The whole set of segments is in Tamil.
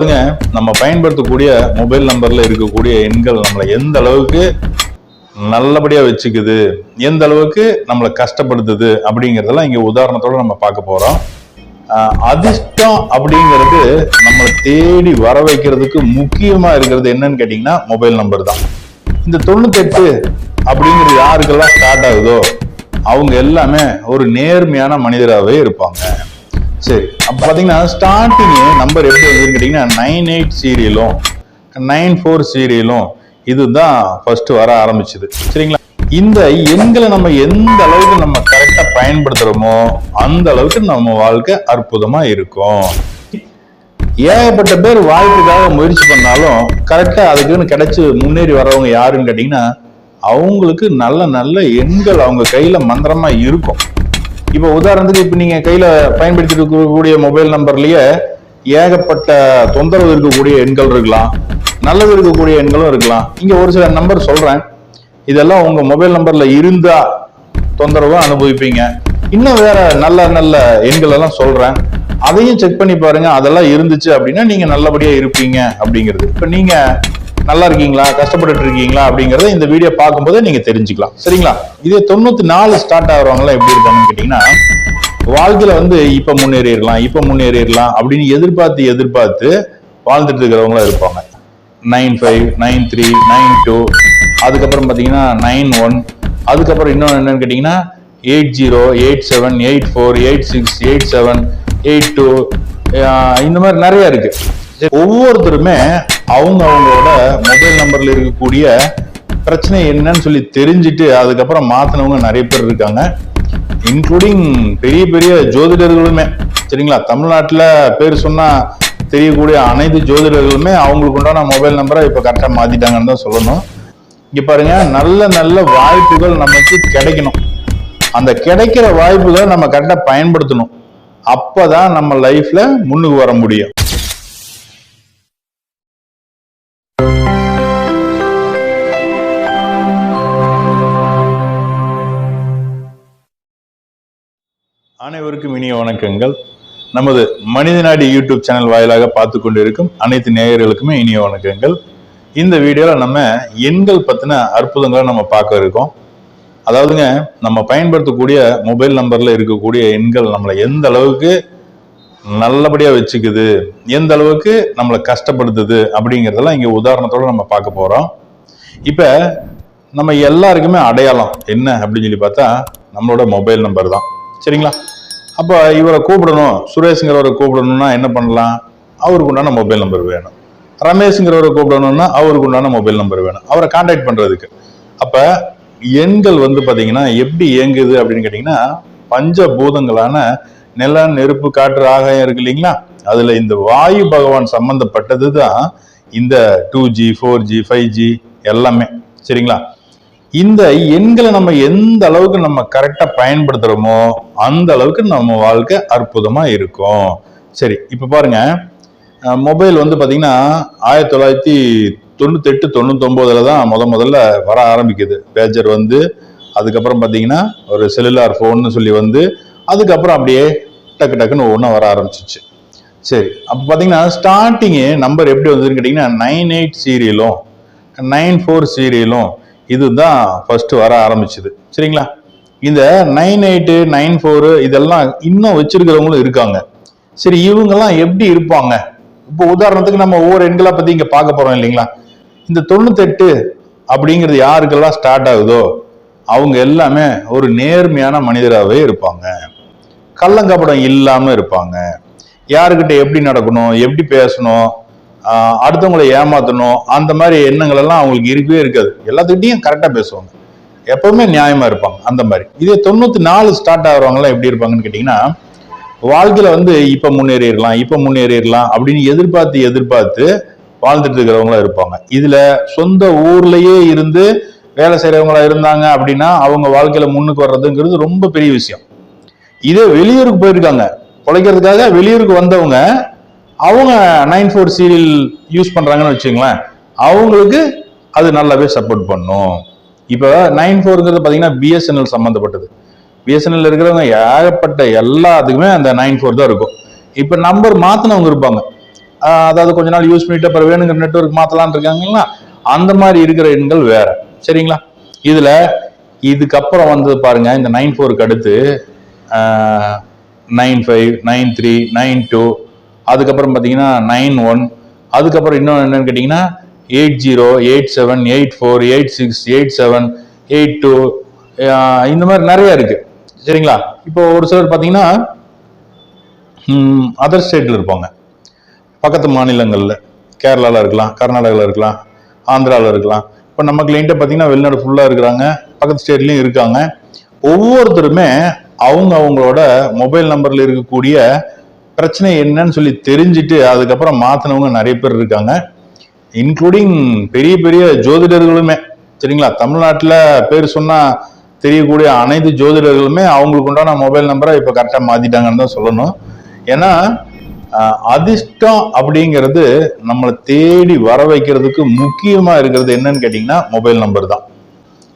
பாருங்க நம்ம பயன்படுத்தக்கூடிய மொபைல் நம்பர்ல இருக்கக்கூடிய எண்கள் நம்மளை எந்த அளவுக்கு நல்லபடியா வச்சுக்குது எந்த அளவுக்கு நம்மளை கஷ்டப்படுத்துது அப்படிங்கறதெல்லாம் இங்க உதாரணத்தோட நம்ம பார்க்க போறோம். அதிர்ஷ்டம் அப்படிங்கிறது நம்மளை தேடி வர வைக்கிறதுக்கு முக்கியமா இருக்கிறது என்னன்னு கேட்டீங்கன்னா மொபைல் நம்பர் தான். இந்த தொண்ணூத்தெட்டு அப்படிங்கிறது யாருக்கெல்லாம் ஸ்டார்ட் ஆகுதோ அவங்க எல்லாமே ஒரு நேர்மையான மனிதராகவே இருப்பாங்க. சரி அப்போ பார்த்தீங்கன்னா ஸ்டார்டிங் நம்பர் எப்படி வருதுன்னு கேட்டிங்கன்னா நைன் எயிட் சீரியலும் நைன் ஃபோர் சீரியலும் இதுதான் ஃபர்ஸ்ட் வர ஆரம்பிச்சது. சரிங்களா? இந்த எண்களை நம்ம எந்த அளவுக்கு நம்ம கரெக்டாக பயன்படுத்துகிறோமோ அந்த அளவுக்கு நம்ம வாழ்க்கை அற்புதமா இருக்கும். ஏகப்பட்ட பேர் வாழ்க்கைக்காக முயற்சி பண்ணாலும் கரெக்டா அதுக்குன்னு கிடைச்சு முன்னேறி வரவங்க யாருன்னு கேட்டீங்கன்னா அவங்களுக்கு நல்ல நல்ல எண்கள் அவங்க கையில மந்திரமா இருக்கும். இப்போ உதாரணத்துக்கு இப்போ நீங்கள் கையில் பயன்படுத்திட்டு இருக்கக்கூடிய மொபைல் நம்பர்லேயே ஏகப்பட்ட தொந்தரவு இருக்கக்கூடிய எண்கள் இருக்கலாம் நல்லது இருக்கக்கூடிய எண்களும் இருக்கலாம். இங்கே ஒரு சில நம்பர் சொல்கிறேன் இதெல்லாம் உங்கள் மொபைல் நம்பரில் இருந்தால் தொந்தரவாக அனுபவிப்பீங்க. இன்னும் வேற நல்ல நல்ல எண்கள் எல்லாம் சொல்கிறேன் அதையும் செக் பண்ணி பாருங்க அதெல்லாம் இருந்துச்சு அப்படின்னா நீங்கள் நல்லபடியாக இருப்பீங்க அப்படிங்கிறது. இப்போ நீங்கள் நல்லா இருக்கீங்களா? கஷ்டப்பட்டுட்டு இருக்கீங்களா அப்படிங்கறத இந்த வீடியோ பார்க்கும்போதே நீங்க தெரிஞ்சுக்கலாம். சரிங்களா? இதே தொண்ணூத்தி நாலு ஸ்டார்ட் ஆகிறவங்களாம் எப்படி இருக்காங்கன்னு கேட்டீங்கன்னா வாழ்க்கையில வந்து இப்ப முன்னேறிடலாம் இப்ப முன்னேறிடலாம் அப்படின்னு எதிர்பார்த்து எதிர்பார்த்து வாழ்ந்துட்டு இருக்கிறவங்களா இருப்பாங்க. Nine five nine three nine two அதுக்கப்புறம் பார்த்தீங்கன்னா நைன் ஒன் அதுக்கப்புறம் இன்னொன்று என்னன்னு கேட்டிங்கன்னா eight zero eight seven eight four eight six eight seven eight two இந்த மாதிரி நிறைய இருக்குது ஒவ்வொருத்தருமே அவங்க அவங்களோட மொபைல் நம்பர்ல இருக்கக்கூடிய பிரச்சனை என்னன்னு சொல்லி தெரிஞ்சுட்டு அதுக்கப்புறம் மாத்தினவங்க நிறைய பேர் இருக்காங்க. இன்க்ளூடிங் பெரிய பெரிய ஜோதிடர்களுமே. சரிங்களா? தமிழ்நாட்டில் பேர் சொன்னா தெரியக்கூடிய அனைத்து ஜோதிடர்களுமே அவங்களுக்கு உண்டான மொபைல் நம்பரை இப்போ கரெக்டாக மாத்திட்டாங்கன்னு தான் சொல்லணும். இங்கே பாருங்க நல்ல நல்ல வாய்ப்புகள் நமக்கு கிடைக்கணும். அந்த கிடைக்கிற வாய்ப்புகளை நம்ம கரெக்டாக பயன்படுத்தணும். அப்பதான் நம்ம லைஃப்ல முன்னுக்கு வர முடியும். அனைவருக்கும் இனிய வணக்கங்கள். நமது மனிதநாடி யூடியூப் சேனல் வாயிலாக பார்த்து கொண்டிருக்கும் அனைத்து நேயர்களுக்குமே இனிய வணக்கங்கள். இந்த வீடியோவில் நம்ம எண்கள் பற்றின அற்புதங்களை நம்ம பார்க்க இருக்கோம். அதாவதுங்க நம்ம பயன்படுத்தக்கூடிய மொபைல் நம்பரில் இருக்கக்கூடிய எண்கள் நம்மளை எந்த அளவுக்கு நல்லபடியாக வச்சுக்குது எந்த அளவுக்கு நம்மளை கஷ்டப்படுத்துது அப்படிங்கிறதெல்லாம் இங்கே உதாரணத்தோடு நம்ம பார்க்க போகிறோம் இப்போ நம்ம எல்லாருக்குமே அடையாளம் என்ன அப்படின்னு சொல்லி பார்த்தா நம்மளோட மொபைல் நம்பர் தான். சரிங்களா? அப்போ இவரை கூப்பிடணும் சுரேஷுங்கிறவரை கூப்பிடணும்னா என்ன பண்ணலாம்? அவருக்கு உண்டான மொபைல் நம்பர் வேணும். ரமேஷுங்கிறவரை கூப்பிடணும்னா அவருக்கு உண்டான மொபைல் நம்பர் வேணும். அவரை காண்டாக்ட் பண்ணுறதுக்கு அப்போ எண்கள் வந்து பார்த்தீங்கன்னா எப்படி இயங்குது அப்படின்னு கேட்டிங்கன்னா பஞ்சபூதங்களான நில நெருப்பு காற்று ஆகாயம் இருக்கு இல்லைங்களா? அதில் இந்த வாயு பகவான் சம்மந்தப்பட்டது தான் இந்த two G four G five G எல்லாமே. சரிங்களா? இந்த எண்களை நம்ம எந்த அளவுக்கு நம்ம கரெக்டாக பயன்படுத்துகிறோமோ அந்த அளவுக்கு நம்ம வாழ்க்கை அற்புதமாக இருக்கும். சரி இப்போ பாருங்க. மொபைல் வந்து பார்த்தீங்கன்னா ஆயிரத்தி தொள்ளாயிரத்தி தொண்ணூத்தெட்டு தொண்ணூத்தொம்போதில் தான் முத முதல்ல வர ஆரம்பிக்குது. பேஜர் வந்து அதுக்கப்புறம் பார்த்தீங்கன்னா ஒரு செல்லுலார் ஃபோன்னு சொல்லி வந்து அதுக்கப்புறம் அப்படியே டக்கு டக்குன்னு ஒவ்வொன்றா வர ஆரம்பிச்சிச்சு. சரி அப்போ பார்த்தீங்கன்னா ஸ்டார்டிங்கு நம்பர் எப்படி வந்ததுன்னு கேட்டிங்கன்னா நைன் எயிட் சீரியலும் நைன் ஃபோர் சீரியலும் இதுதான் ஃபஸ்ட்டு வர ஆரம்பிச்சது. சரிங்களா? இந்த நைன் எயிட்டு நைன் ஃபோரு இதெல்லாம் இன்னும் வச்சிருக்கிறவங்களும் இருக்காங்க. சரி இவங்கெல்லாம் எப்படி இருப்பாங்க? இப்போ உதாரணத்துக்கு நம்ம ஒவ்வொரு எண்களை பற்றி இங்கே பார்க்க போகிறோம் இல்லைங்களா? இந்த தொண்ணூத்தெட்டு அப்படிங்கிறது யாருக்கெல்லாம் ஸ்டார்ட் ஆகுதோ அவங்க எல்லாமே ஒரு நேர்மையான மனிதராகவே இருப்பாங்க. கள்ளங்கப்படம் இல்லாமல் இருப்பாங்க. யாருக்கிட்ட எப்படி நடக்கணும் எப்படி பேசணும் அடுத்தவங்களை ஏமாத்தணும் அந்த மாதிரி எண்ணங்கள் எல்லாம் அவங்களுக்கு இருக்கவே இருக்காது. எல்லாத்துக்கிட்டையும் கரெக்டாக பேசுவாங்க. எப்பவுமே நியாயமா இருப்பாங்க அந்த மாதிரி. இதே தொண்ணூத்தி நாலு ஸ்டார்ட் ஆகிறவங்கலாம் எப்படி இருப்பாங்கன்னு கேட்டிங்கன்னா வாழ்க்கையில வந்து இப்ப முன்னேறிடலாம் இப்ப முன்னேறிடலாம் அப்படின்னு எதிர்பார்த்து எதிர்பார்த்து வாழ்ந்துட்டு இருக்கிறவங்களா இருப்பாங்க. இதுல சொந்த ஊர்லயே இருந்து வேலை செய்யறவங்களா இருந்தாங்க அப்படின்னா அவங்க வாழ்க்கையில முன்னுக்கு வர்றதுங்கிறது ரொம்ப பெரிய விஷயம். இதே வெளியூருக்கு போயிருக்காங்க. பிழைக்கிறதுக்காக வெளியூருக்கு வந்தவங்க அவங்க நைன் ஃபோர் சீரியல் யூஸ் பண்ணுறாங்கன்னு வச்சுங்களேன் அவங்களுக்கு அது நல்லாவே சப்போர்ட் பண்ணும். இப்போ நைன் ஃபோருங்கிறது பார்த்தீங்கன்னா பிஎஸ்என்எல் சம்மந்தப்பட்டது பிஎஸ்என்எல் இருக்கிறவங்க ஏகப்பட்ட எல்லாத்துக்குமே அந்த நைன் ஃபோர் தான் இருக்கும். இப்போ நம்பர் மாற்றினவங்க இருப்பாங்க. அதாவது கொஞ்ச நாள் யூஸ் பண்ணிட்டு அப்புறம் வேணுங்கிற நெட்வொர்க் மாற்றலான் இருக்காங்களா அந்த மாதிரி இருக்கிற எண்கள் வேற. சரிங்களா? இதில் இதுக்கப்புறம் வந்தது பாருங்க இந்த நைன் ஃபோருக்கு அடுத்து nine five nine three nine two அதுக்கப்புறம் பார்த்தீங்கன்னா நைன் ஒன் அதுக்கப்புறம் இன்னும் என்னன்னு கேட்டிங்கன்னா eight zero eight seven eight four eight six eight seven eight two இந்த மாதிரி நிறைய இருக்குது சரிங்களா? இப்போ ஒரு சிலர் பார்த்தீங்கன்னா அதர் ஸ்டேட்டில் இருப்பாங்க. பக்கத்து மாநிலங்களில். கேரளாவில் இருக்கலாம் கர்நாடகாவில் இருக்கலாம் ஆந்திராவில் இருக்கலாம். இப்போ நம்ம கிளைண்ட்டை பார்த்தீங்கன்னா வெளிநாடு ஃபுல்லாக இருக்கிறாங்க. பக்கத்து ஸ்டேட்லேயும் இருக்காங்க. ஒவ்வொருத்தருமே அவங்க அவங்களோட மொபைல் நம்பரில் இருக்கக்கூடிய பிரச்சனை என்னன்னு சொல்லி தெரிஞ்சுட்டு அதுக்கப்புறம் மாற்றினவங்க நிறைய பேர் இருக்காங்க. இன்க்ளூடிங் பெரிய பெரிய ஜோதிடர்களுமே. சரிங்களா? தமிழ்நாட்டில் பேர் சொன்னால் தெரியக்கூடிய அனைத்து ஜோதிடர்களுமே அவங்களுக்கு உண்டான மொபைல் நம்பரை இப்போ கரெக்டாக மாற்றிட்டாங்கன்னு தான் சொல்லணும். ஏன்னா அதிர்ஷ்டம் அப்படிங்கிறது நம்மளை தேடி வர வைக்கிறதுக்கு முக்கியமாக இருக்கிறது என்னன்னு கேட்டிங்கன்னா மொபைல் நம்பர் தான்.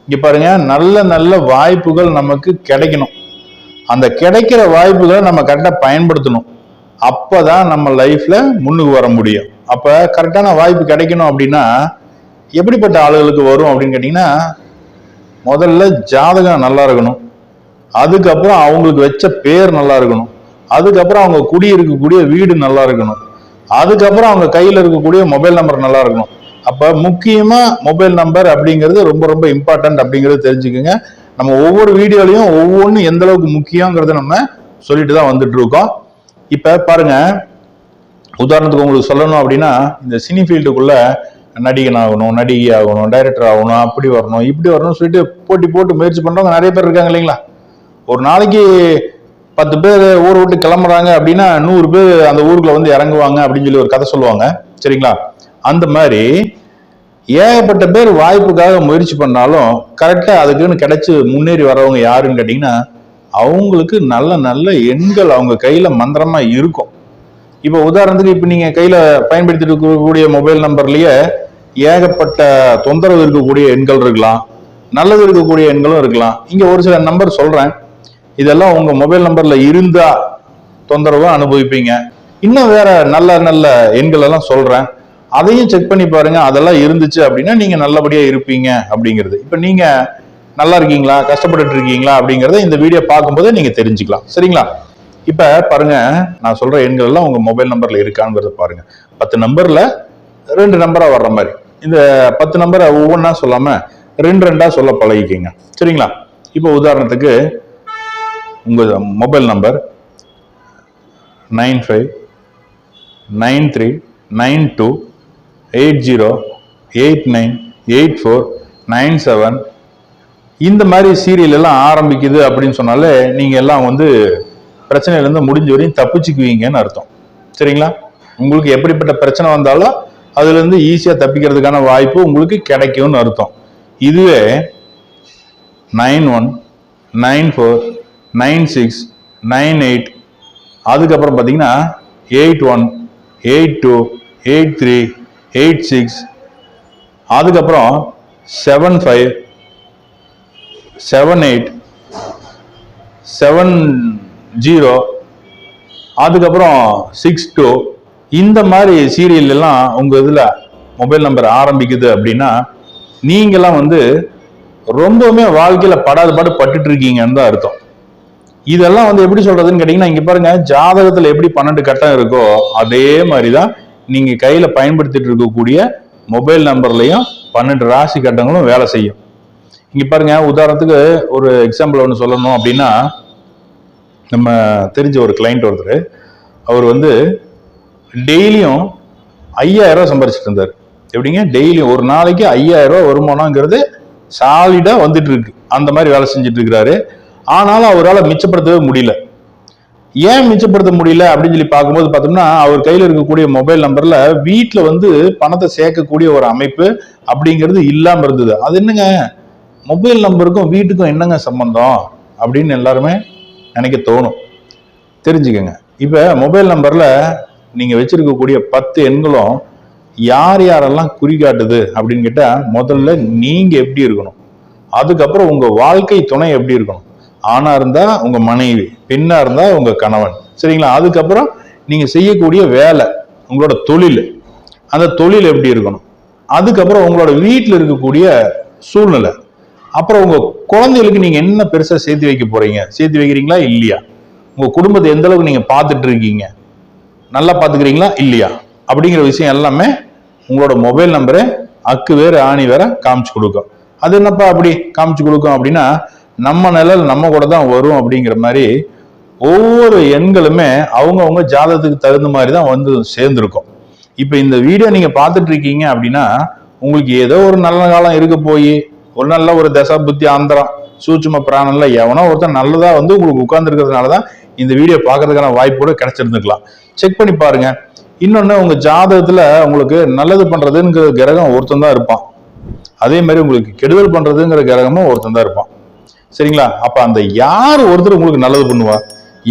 இங்கே பாருங்க நல்ல நல்ல வாய்ப்புகள் நமக்கு கிடைக்கணும். அந்த கிடைக்கிற வாய்ப்புகளை நம்ம கரெக்டாக பயன்படுத்தணும். அப்பதான் நம்ம லைஃப்ல முன்னுக்கு வர முடியும். அப்ப கரெக்டான வாய்ப்பு கிடைக்கணும் அப்படின்னா எப்படிப்பட்ட ஆளுகளுக்கு வரும் அப்படின்னு கேட்டிங்கன்னா முதல்ல ஜாதகம் நல்லா இருக்கணும். அதுக்கப்புறம் அவங்களுக்கு வச்ச பேர் நல்லா இருக்கணும். அதுக்கப்புறம் அவங்க குடியிருக்கக்கூடிய வீடு நல்லா இருக்கணும். அதுக்கப்புறம் அவங்க கையில் இருக்கக்கூடிய மொபைல் நம்பர் நல்லா இருக்கணும். அப்ப முக்கியமா மொபைல் நம்பர் அப்படிங்கிறது ரொம்ப ரொம்ப இம்பார்ட்டன்ட் அப்படிங்கறது தெரிஞ்சுக்கோங்க. நம்ம ஒவ்வொரு வீடியோலையும் ஒவ்வொன்றும் எந்த அளவுக்கு முக்கியங்கிறத நம்ம சொல்லிட்டு தான் வந்துட்டு இருக்கோம். இப்ப பாருங்க உதாரணத்துக்கு உங்களுக்கு சொல்லணும் அப்படின்னா இந்த சினி ஃபீல்டுக்குள்ள நடிகன் ஆகணும் நடிகை ஆகணும் டைரக்டர் ஆகணும் அப்படி வரணும் இப்படி வரணும்னு சொல்லிட்டு போட்டி போட்டு முயற்சி பண்றவங்க நிறைய பேர் இருக்காங்க இல்லைங்களா? ஒரு நாளைக்கு பத்து பேர் ஊர் விட்டு கிளம்புறாங்க அப்படின்னா நூறு பேர் அந்த ஊருக்குள்ள வந்து இறங்குவாங்க அப்படின்னு சொல்லி ஒரு கதை சொல்லுவாங்க. சரிங்களா? அந்த மாதிரி ஏகப்பட்ட பேர் வாய்ப்புக்காக முயற்சி பண்ணாலும் கரெக்டாக அதுக்குன்னு கிடைச்சி முன்னேறி வரவங்க யாருன்னு கேட்டிங்கன்னா அவங்களுக்கு நல்ல நல்ல எண்கள் அவங்க கையில மந்திரமா இருக்கும். இப்போ உதாரணத்துக்கு இப்போ நீங்க கையில பயன்படுத்திட்டு இருக்கக்கூடிய மொபைல் நம்பர்லயே ஏகப்பட்ட தொந்தரவு இருக்கக்கூடிய எண்கள் இருக்கலாம் நல்லது இருக்கக்கூடிய எண்களும் இருக்கலாம். இங்க ஒரு சில நம்பர் சொல்றேன். இதெல்லாம் உங்க மொபைல் நம்பர்ல இருந்தா தொந்தரவு அனுபவிப்பீங்க. இன்னும் வேற நல்ல நல்ல எண்கள் எல்லாம் சொல்றேன். அதையும் செக் பண்ணி பாருங்க அதெல்லாம் இருந்துச்சு அப்படின்னா நீங்க நல்லபடியா இருப்பீங்க அப்படிங்கிறது. இப்போ நீங்க நல்லா இருக்கீங்களா? கஷ்டப்பட்டுட்டு இருக்கீங்களா? அப்படிங்கிறத இந்த வீடியோ பார்க்கும்போது நீங்கள் தெரிஞ்சுக்கலாம். சரிங்களா? இப்போ பாருங்க நான் சொல்கிற எண்கள் எல்லாம் உங்கள் மொபைல் நம்பரில் இருக்காங்கிறத பாருங்க. பத்து நம்பரில் ரெண்டு நம்பராக வர்ற மாதிரி. இந்த பத்து நம்பரை ஒவ்வொன்றா சொல்லாமல் ரெண்டு ரெண்டாக சொல்ல பழகிக்கிங்க. சரிங்களா? இப்போ உதாரணத்துக்கு உங்கள் mobile number nine five nine three nine two eight zero eight nine eight four nine seven இந்த மாதிரி சீரியல் எல்லாம் ஆரம்பிக்குது அப்படின்னு சொன்னாலே நீங்க எல்லாம் வந்து பிரச்சனையிலேருந்து முடிஞ்ச வரையும் தப்பிச்சுக்குவீங்கன்னு அர்த்தம். சரிங்களா? உங்களுக்கு எப்படிப்பட்ட பிரச்சனை வந்தாலும் அதுலேருந்து ஈஸியாக தப்பிக்கிறதுக்கான வாய்ப்பு உங்களுக்கு கிடைக்கும்னு அர்த்தம். இதுவே nine one nine four nine six nine eight அதுக்கப்புறம் பார்த்தீங்கன்னா eight one eight two eight three eight six அதுக்கப்புறம் seven five seven eight seven zero அதுக்கப்புறம் சிக்ஸ் டூ இந்த மாதிரி சீரியல் எல்லாம் இதில் மொபைல் நம்பர் ஆரம்பிக்குது அப்படின்னா நீங்களாம் வந்து ரொம்பவுமே வாழ்க்கையில் படாத பாடு பட்டுட்டு இருக்கீங்கன்னு தான் அர்த்தம். இதெல்லாம் வந்து எப்படி சொல்றதுன்னு கேட்டீங்கன்னா இங்க பாருங்க ஜாதகத்துல எப்படி பன்னெண்டு கட்டம் இருக்கோ அதே மாதிரிதான் நீங்க கையில பயன்படுத்திட்டு இருக்கக்கூடிய மொபைல் நம்பர்லயும் பன்னெண்டு ராசி கட்டங்களும் வேலை செய்யும். இங்க பாருங்க உதாரணத்துக்கு ஒரு எக்ஸாம்பிள் ஒன்று சொல்லணும் அப்படின்னா நம்ம தெரிஞ்ச ஒரு கிளைண்ட் ஒருத்தர் அவர் வந்து டெய்லியும் ஐயாயிரம் சம்பாரிச்சிட்டு இருந்தார். எப்படிங்க? டெய்லியும் ஒரு நாளைக்கு ஐயாயிரம் ரூபா வருமானங்கிறது சாலிடா வந்துட்டு இருக்கு. அந்த மாதிரி வேலை செஞ்சுட்டு இருக்கிறாரு. ஆனாலும் அவரால் மிச்சப்படுத்தவே முடியல. ஏன் மிச்சப்படுத்த முடியல அப்படின்னு சொல்லி பார்க்கும்போது பார்த்தோம்னா அவர் கையில் இருக்கக்கூடிய மொபைல் நம்பர்ல வீட்டில் வந்து பணத்தை சேர்க்கக்கூடிய ஒரு அமைப்பு அப்படிங்கிறது இல்லாமல் இருந்தது. அது என்னங்க? மொபைல் நம்பருக்கும் வீட்டுக்கும் என்னங்க சம்பந்தம் அப்படின்னு எல்லாருமே நினைக்க தோணும். தெரிஞ்சுக்கங்க. இப்போ மொபைல் நம்பரில் நீங்கள் வச்சுருக்கக்கூடிய பத்து எண்களும் யார் யாரெல்லாம் குறிகாட்டுது அப்படின்னு கேட்டால் முதல்ல நீங்கள் எப்படி இருக்கணும். அதுக்கப்புறம் உங்கள் வாழ்க்கை துணை எப்படி இருக்கணும். ஆணாக இருந்தால் உங்கள் மனைவி பெண்ணாக இருந்தால் உங்கள் கணவன். சரிங்களா? அதுக்கப்புறம் நீங்கள் செய்யக்கூடிய வேலை உங்களோட தொழில். அந்த தொழில் எப்படி இருக்கணும்? அதுக்கப்புறம் உங்களோட வீட்டில் இருக்கக்கூடிய சூழ்நிலை. அப்புறம் உங்க குழந்தைகளுக்கு நீங்க என்ன பெருசா சேர்த்து வைக்க போறீங்க? சேர்த்து வைக்கிறீங்களா இல்லையா? உங்க குடும்பத்தை எந்த அளவுக்கு நீங்க பார்த்துட்டு இருக்கீங்க? நல்லா பார்த்துக்கிறீங்களா இல்லையா? அப்படிங்கிற விஷயம் எல்லாமே உங்களோட மொபைல் நம்பரு அக்கு வேறு ஆணி வேற காமிச்சு கொடுக்கும். அது என்னப்பா அப்படி காமிச்சு கொடுக்கும் அப்படின்னா நம்ம நிழல் நம்ம கூட தான் வரும் அப்படிங்கிற மாதிரி ஒவ்வொரு எண்களுமே அவங்கவுங்க ஜாதகத்துக்கு தகுந்த மாதிரி தான் வந்து சேர்ந்துருக்கும். இப்போ இந்த வீடியோ நீங்கள் பார்த்துட்டு இருக்கீங்க அப்படின்னா உங்களுக்கு ஏதோ ஒரு நல்ல காலம் இருக்க போய் ஒரு நல்ல ஒரு தசா புத்தி ஆந்திரம் சூட்சும பிராணம்ல எவனோ ஒருத்தன் நல்லதா வந்து உங்களுக்கு உட்கார்ந்துருக்கிறதுனால தான் இந்த வீடியோ பார்க்கறதுக்கான வாய்ப்பு கூட கிடைச்சிருந்துக்கலாம் செக் பண்ணி பாருங்க. இன்னொன்னு உங்க ஜாதகத்துல உங்களுக்கு நல்லது பண்றதுங்கிற கிரகம் ஒருத்தன் தான் இருப்பான். அதே மாதிரி உங்களுக்கு கெடுதல் பண்றதுங்கிற கிரகமும் ஒருத்தன் தான் இருப்பான். சரிங்களா? அப்ப அந்த யார் ஒருத்தர் உங்களுக்கு நல்லது பண்ணுவா?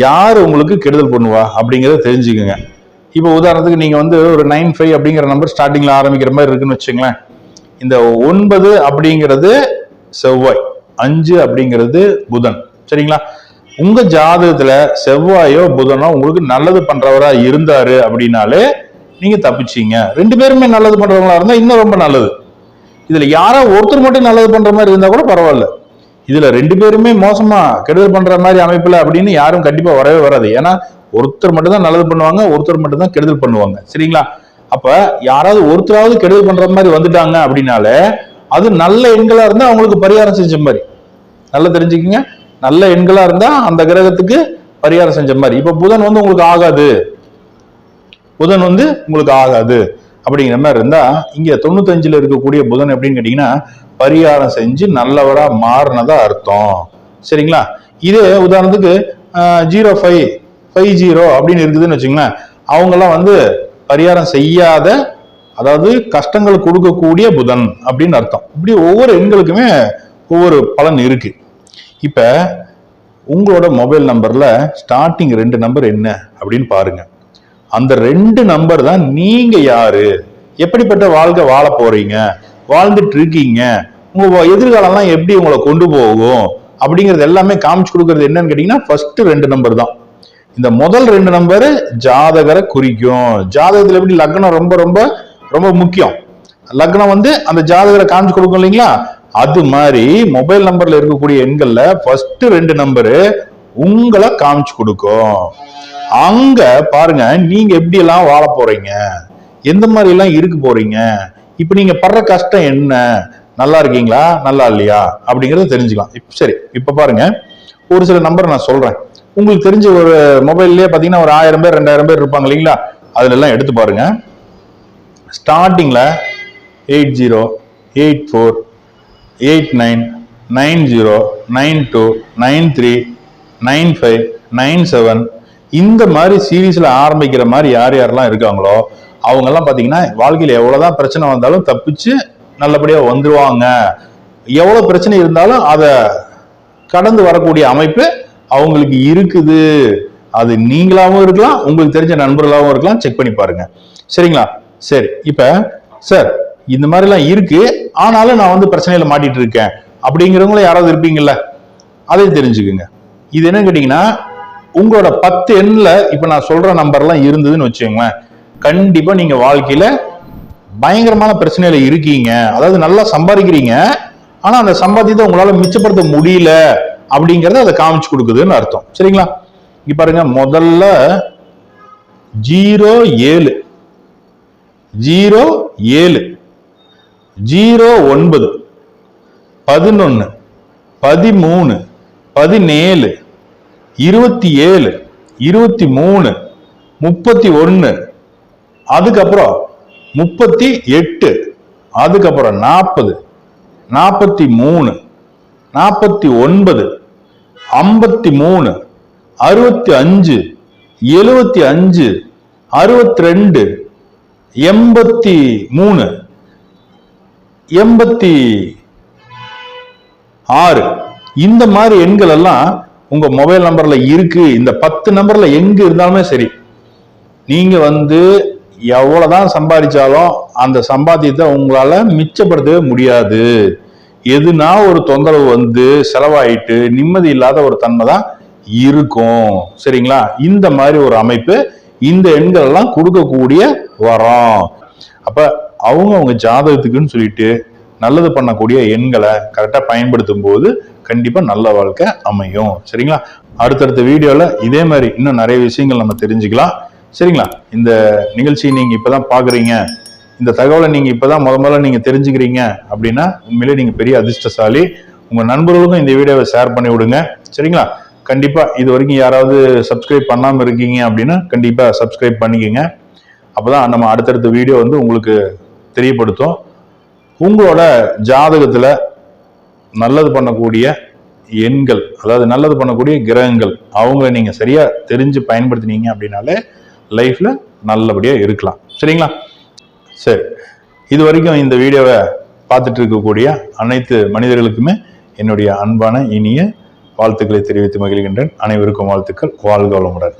யார் உங்களுக்கு கெடுதல் பண்ணுவா? அப்படிங்கிறத தெரிஞ்சுக்கோங்க. இப்போ உதாரணத்துக்கு நீங்க வந்து ஒரு நைன் ஃபைவ் அப்படிங்கிற நம்பர் ஸ்டார்டிங்ல ஆரம்பிக்கிற மாதிரி இருக்குன்னு வச்சுங்களேன் இந்த ஒன்பது அப்படிங்கிறது செவ்வாய் அஞ்சு அப்படிங்கிறது புதன். சரிங்களா? உங்க ஜாதகத்துல செவ்வாயோ புதனோ உங்களுக்கு நல்லது பண்றவரா இருந்தாரு அப்படின்னாலே நீங்க தப்பிச்சீங்க. ரெண்டு பேருமே நல்லது பண்றவங்களா இருந்தா இன்னும் ரொம்ப நல்லது. இதுல யாரோ ஒருத்தர் மட்டும் நல்லது பண்ற மாதிரி இருந்தா கூட பரவாயில்ல. இதுல ரெண்டு பேருமே மோசமா கெடுதல் பண்ற மாதிரி அமைப்புல அப்படின்னு யாரும் கண்டிப்பா வரவே வராது. ஏன்னா ஒருத்தர் மட்டும் தான் நல்லது பண்ணுவாங்க ஒருத்தர் மட்டும் தான் கெடுதல் பண்ணுவாங்க. சரிங்களா? அப்ப யாராவது ஒருத்தராவது கெடுதல் பண்ற மாதிரி வந்துட்டாங்க அப்படின்னாலே அது நல்ல எண்களா இருந்தா அவங்களுக்கு பரிகாரம் செஞ்ச மாதிரி. நல்லா தெரிஞ்சுக்கங்க. நல்ல எண்களா இருந்தா அந்த கிரகத்துக்கு பரிகாரம் செஞ்ச மாதிரி. இப்ப புதன் வந்து உங்களுக்கு ஆகாது. புதன் வந்து உங்களுக்கு ஆகாது அப்படிங்கிற மாதிரி இருந்தா இங்க தொண்ணூத்தஞ்சுல இருக்கக்கூடிய புதன் எப்படின்னு கேட்டீங்கன்னா பரிகாரம் செஞ்சு நல்லவரா மாறினதா அர்த்தம். சரிங்களா? இதே உதாரணத்துக்கு ஜீரோ ஃபைவ் ஃபைவ் ஜீரோ அப்படின்னு இருக்குதுன்னு வச்சுங்களேன் அவங்கெல்லாம் வந்து பரிகாரம் செய்யாத அதாவது கஷ்டங்கள் கொடுக்கக்கூடிய புதன் அப்படின்னு அர்த்தம். இப்படி ஒவ்வொரு எண்களுக்குமே ஒவ்வொரு பலன் இருக்கு. இப்ப உங்களோட மொபைல் நம்பர்ல ஸ்டார்டிங் ரெண்டு நம்பர் என்ன அப்படின்னு பாருங்க. அந்த ரெண்டு நம்பர் தான் நீங்க யாரு? எப்படிப்பட்ட வாழ்க்கை வாழ போறீங்க? வாழ்ந்துட்டு இருக்கீங்க? உங்க எதிர்காலம்லாம் எப்படி உங்களை கொண்டு போகும்? அப்படிங்கிறது எல்லாமே காமிச்சு கொடுக்கறது என்னன்னு கேட்டீங்கன்னா ஃபர்ஸ்ட் ரெண்டு நம்பர் தான். இந்த முதல் ரெண்டு நம்பர் ஜாதகரை குறிக்கும். ஜாதகத்துல எப்படி லக்னம் ரொம்ப ரொம்ப ரொம்ப முக்கியம்? லக்னம் வந்து அந்த ஜாதகரை காமிச்சு கொடுக்கும் இல்லைங்களா? அது மாதிரி மொபைல் நம்பர்ல இருக்கக்கூடிய எண்கள்ல ஃபர்ஸ்ட் ரெண்டு நம்பரு உங்களை காமிச்சு கொடுக்கும். அங்க பாருங்க நீங்க எப்படி எல்லாம் வாழ போறீங்க? எந்த மாதிரி எல்லாம் இருக்க போறீங்க? இப்ப நீங்க படுற கஷ்டம் என்ன? நல்லா இருக்கீங்களா? நல்லா இல்லையா? அப்படிங்கறத தெரிஞ்சுக்கலாம். சரி இப்ப பாருங்க ஒரு சில நம்பர் நான் சொல்றேன். உங்களுக்கு தெரிஞ்ச ஒரு மொபைல்லே பார்த்தீங்கன்னா ஒரு ஆயிரம் பேர் ரெண்டாயிரம் பேர் இருப்பாங்க இல்லைங்களா? அதுல எல்லாம் எடுத்து பாருங்க. ஸ்டார்டிங்ல eight zero eight four eight nine nine zero nine two nine three nine five nine seven இந்த மாதிரி சீரீஸில் ஆரம்பிக்கிற மாதிரி யார் யாரெல்லாம் இருக்காங்களோ அவங்கெல்லாம் பார்த்தீங்கன்னா வாழ்க்கையில் எவ்வளோதான் பிரச்சனை வந்தாலும் தப்பிச்சு நல்லபடியாக வந்துடுவாங்க எவ்வளோ பிரச்சனை இருந்தாலும் அதை கடந்து வரக்கூடிய அமைப்பு அவங்களுக்கு இருக்குது. அது நீங்களாகவும் இருக்கலாம் உங்களுக்கு தெரிஞ்ச நண்பர்களாகவும் இருக்கலாம் செக் பண்ணி பாருங்க. சரிங்களா? சரி இப்போ சார் இந்த மாதிரிலாம் இருக்கு. ஆனாலும் நான் வந்து பிரச்சனையில மாட்டிட்டு இருக்கேன். அப்படிங்கிறவங்களும் யாராவது இருப்பீங்கல்ல? அதை தெரிஞ்சுக்குங்க. இது என்னன்னு கேட்டீங்கன்னா உங்களோட பத்து எண்ணில் இப்போ நான் சொல்ற நம்பர்லாம் இருந்ததுன்னு வச்சுக்கோங்களேன். கண்டிப்பா நீங்க வாழ்க்கையில பயங்கரமான பிரச்சனையில இருக்கீங்க. அதாவது நல்லா சம்பாதிக்கிறீங்க. ஆனா அந்த சம்பாத்தியத்தை உங்களால மிச்சப்படுத்த முடியல. அப்படிங்கிறத அதை காமிச்சு கொடுக்குதுன்னு அர்த்தம். சரிங்களா? இங்க பாருங்க முதல்ல ஜீரோ ஏழு. ஜீரோ ஏழு. ஜீரோ ஒன்பது. பதினொன்று பதிமூணு. பதினேழு. இருபத்தி ஏழு இருபத்தி மூணு முப்பத்தி ஒன்று அதுக்கப்புறம் முப்பத்தி எட்டு அதுக்கப்புறம் நாற்பது. நாற்பத்தி மூணு நாற்பத்தி ஒன்பது. ஐம்பத்தி மூணு அறுபத்தி அஞ்சு எழுபத்தி அஞ்சு அறுபத்தி ரெண்டு எண்பத்தி மூணு எண்பத்தி ஆறு. இந்த மாதிரி எண்கள் எல்லாம் உங்க மொபைல் நம்பர்ல இருக்கு. இந்த பத்து நம்பர்ல எங்க இருந்தாலுமே சரி நீங்க வந்து எவ்வளவுதான் சம்பாதிச்சாலும் அந்த சம்பாத்தியத்தை உங்களால மிச்சப்படுத்தவே முடியாது. எதுனா ஒரு தொந்தரவு வந்து செலவாயிட்டு நிம்மதி இல்லாத ஒரு தன்மை தான் இருக்கும். சரிங்களா? இந்த மாதிரி ஒரு அமைப்பு இந்த எண்கள் எல்லாம் கொடுக்கக்கூடிய வரோம். அப்ப அவங்க அவங்க ஜாதகத்துக்குன்னு சொல்லிட்டு நல்லது பண்ணக்கூடிய எண்களை கரெக்டாக பயன்படுத்தும் போது கண்டிப்பாக நல்ல வாழ்க்கை அமையும். சரிங்களா? அடுத்தடுத்த வீடியோவில் இதே மாதிரி இன்னும் நிறைய விஷயங்கள் நம்ம தெரிஞ்சுக்கலாம். சரிங்களா? இந்த நிகழ்ச்சியை இப்போ தான் பார்க்குறீங்க இந்த தகவலை நீங்க இப்பதான் முத முதல்ல நீங்க தெரிஞ்சுக்கிறீங்க அப்படின்னா உண்மையிலே நீங்க பெரிய அதிர்ஷ்டசாலி. உங்க நண்பர்களுக்கும் இந்த வீடியோவை ஷேர் பண்ணி விடுங்க. சரிங்களா? கண்டிப்பா இது வரைக்கும் யாராவது சப்ஸ்கிரைப் பண்ணாம இருக்கீங்க அப்படின்னா கண்டிப்பா சப்ஸ்கிரைப் அப்போ அப்பதான் நம்ம அடுத்தடுத்த வீடியோ வந்து உங்களுக்கு தெரியப்படுத்தும். உங்களோட ஜாதகத்துல நல்லது பண்ணக்கூடிய எண்கள் அதாவது நல்லது பண்ணக்கூடிய கிரகங்கள் அவங்கள நீங்க சரியா தெரிஞ்சு பயன்படுத்தினீங்க அப்படின்னாலே லைஃப்ல நல்லபடியா இருக்கலாம். சரிங்களா? சரி. இது வரைக்கும் இந்த வீடியோவை பார்த்துட்டு இருக்கக்கூடிய அனைத்து மனிதர்களுக்குமே என்னுடைய அன்பான இனிய வாழ்த்துக்களை தெரிவித்து மகிழ்கின்றேன். அனைவருக்கும் வாழ்த்துக்கள். வாழ்க வளமுடன்.